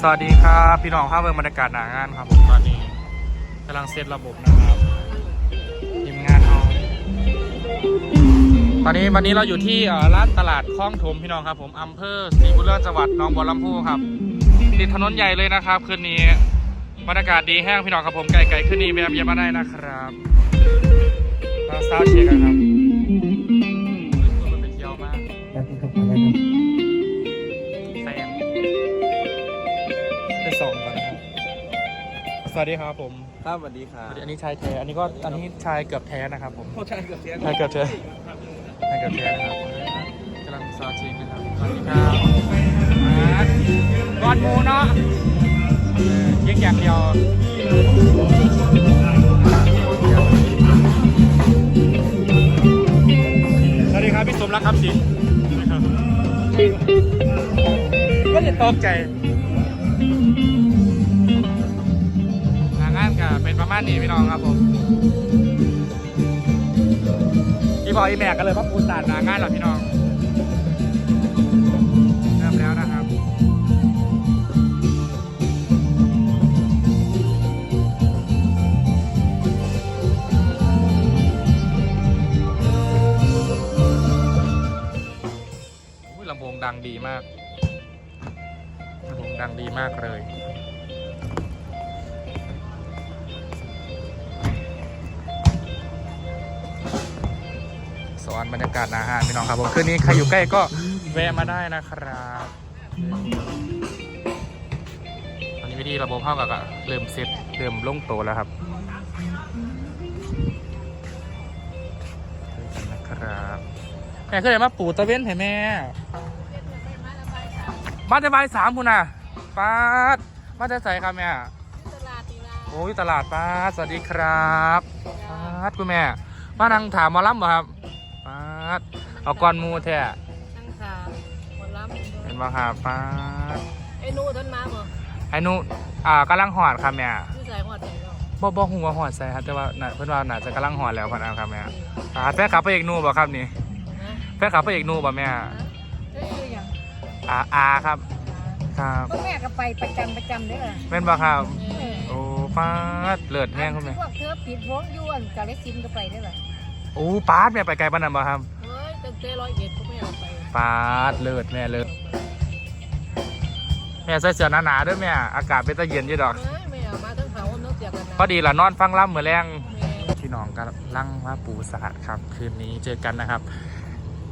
สวัสดีครับพี่น้องข้าวเบิร์บรรยากาศหนางานครับผมตอนนี้กำลังเซตระบบนะครับทีมงานเอาตอนนี้วันนี้เราอยู่ที่เอ่อร้านตลาดคลองถมพี่น้องครับ ผมอำเภอศรีบุญเรื่องจังหวัดหนองบัวลำพูครับติดถนนใหญ่เลยนะครับคืนนี้บรรยากาศดีแห้งพี่น้องครับผมไก่ไก่ขึ้นนี้แบบเยี่ยมมาได้นะครับเราซาวด์เชียร์กันครับมันเป็นเที่ยวมาก สวัสดีครับผมครับสวัสดีครับอันนี้ชายแท้ อันนี้ก็อันนี้ชายเกือบแท้นะครับผมโอ้ใช่เกือบเสียชายเกือบแท้ชายเกือบแท้นะครับกำลังซาวด์เชิงนะครับสวัสดีครับก่อนหมูเนาะเออเยี่ยงอย่างเดียวสวัสดีครับพี่สมรักครับสิงก็จะตกใจ มาณนี้พี่น้องครับผมพี่พออีแม็กก็เลยมาปูสานาง่านหรอพี่น้องเริ่มแล้วนะครับอุ๊ยลำโพงดังดีมากลำโพงดังดีมากเลย อนบรรยากาศอาหารพี่น้องครับผมคืนนี้ใครอยู่ใกล้ก็แวะมาได้นะครับตอนนี้วิธีระบบเข้ากับเริ่มเซตเริ่มลงโตแล้วครับเจอกันนะครับแม่เคยมาปูตะเว้นให้แม่มาจะบายสามคุณน่ะป้าดมาจะใส่ครับแม่โอ้ยตลาดป้าดสวัสดีครับป้าดคุณแม่ มานั่งถามมอลำบ่ครับ ดเอาก้อนหมูแท้นั่งขาหมดล้ำเห็นบ่ครับป้าดไอ้หนูท่านมาบ่ไอ้หนุอ่ากำลังหอดครับแม่ชื่อสายหัวใจเราบ่บ่ฮู้ว่าหอดใส่ครับแต่ว่าน่ะเพิ่นว่าน่าจะกำลังหอดแล้วพันเอาครับแม่ป้าดแฟนคลับพระเอกหนูบ่ครับนี่นะแฟนคลับพระเอกหนูบ่แม่เฮ้ยอย่างอาอาครับครับก็แม่ก็ไปประจำประจำเด้อแม่นบ่ครับเออโอ้ป้าดเลิศแห้งคุณแม่พวกเธอปิดวงยวนกาเลสินก็ไปได้หรอโอ้ป้าดแม่ไปไกลปานนั้นบ่ครับ เฮ้ยตั้งแต่ร้อยเอ็ดก็ไม่เอาไปป้าดเลิศแม่เลิศแม่ใส่เสื้อหนาๆเด้วยแม่ อากาศเป็นตะเย็นอยู่ดอกเฮ้ยไม่เอามาตั้งเขาต้องเสียกันนะพอดีละนอนฟังล่ำมือแรงแม่พี่น้องกำลังว่าปูสาดครับ คืนนี้เจอกันนะครับ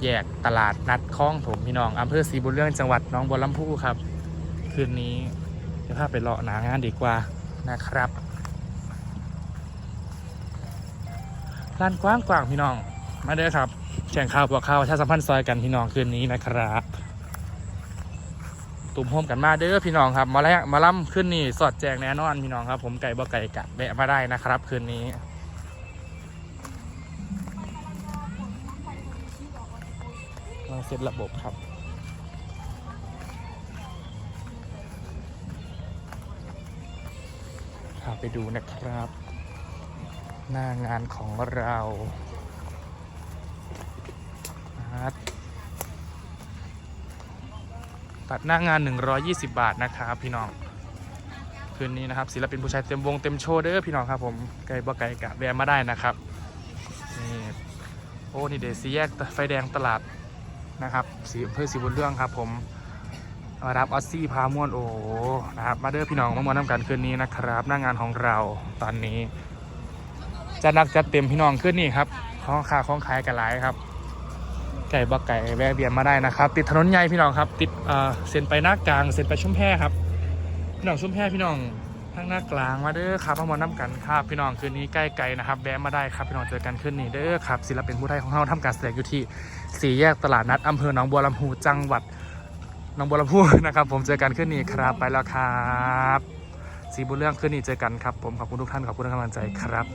แยกตลาดนัดคลองถมพี่น้องอำเภอศรีบุญเรื่องจังหวัดหน้องบัวลำพูครับ คืนนี้จะพาไปเลาะหนางานดีกว่านะครับร้านกว้างกว้างๆพี่น้อง มาเด้อครับแข่งข่าวบอกข่าวประชาสัมพันธ์ซอยกันพี่น้องคืนนี้นะครับตุ่มโฮมกันมาเด้อพี่น้องครับ มาแล้วมาล่ำขึ้นนี่สอดแจงแน่นอนพี่น้องครับ ผมไก่บ่ไก่กะแวะมาได้นะครับ คืนนี้ลองเซตระบบครับพาไปดูนะครับ หน้างานของเรา ครับตัดหน้างาน 120 บาทนะครับพี่น้อง คืนนี้นะครับศิลปินผู้ชายเต็มวงเต็มโชว์เด้อพี่น้องครับผมไกลบ่ไกลกะแวะมาได้นะครับนี่โอ้นี่เดซีแยกไฟแดงตลาดนะครับสีอำเภอสีบุญเรื่องครับ ผมมารับออสซี่พาม่วนโอ้นะครับมาเด้อพี่น้องมามวนน้ำกันคืนนี้นะครับ หน้างานของเราตอนนี้จะนักจะเต็มพี่น้องขึ้นนี่ครับของค้าของขายกันหลายครับ ไก่บักไก่แวะเวียนมาได้นะครับ ติดถนนใหญ่พี่น้องครับ ติดเส้นไปหน้ากลางเส้นไปชุ่มแพครับ พี่น้องชุ่มแพพี่น้องทางหน้ากลางมาเด้อครับมามาน้ำกันครับพี่น้องคืนนี้ใกล้ไกลนะครับแวะมาได้ครับพี่น้องเจอกันคืนนี้เด้อครับศิลปินผู้ไทยของเราทำการแสดงอยู่ที่สี่แยกตลาดนัดอำเภอหนองบัวลำพูจังหวัดหนองบัวลำพูนะครับ ผมเจอกันคืนนี้ครับไปแล้วครับสีบุญเรื่องคืนนี้เจอกันครับ ผมขอบคุณทุกท่านขอบคุณทุกกำลังใจครับ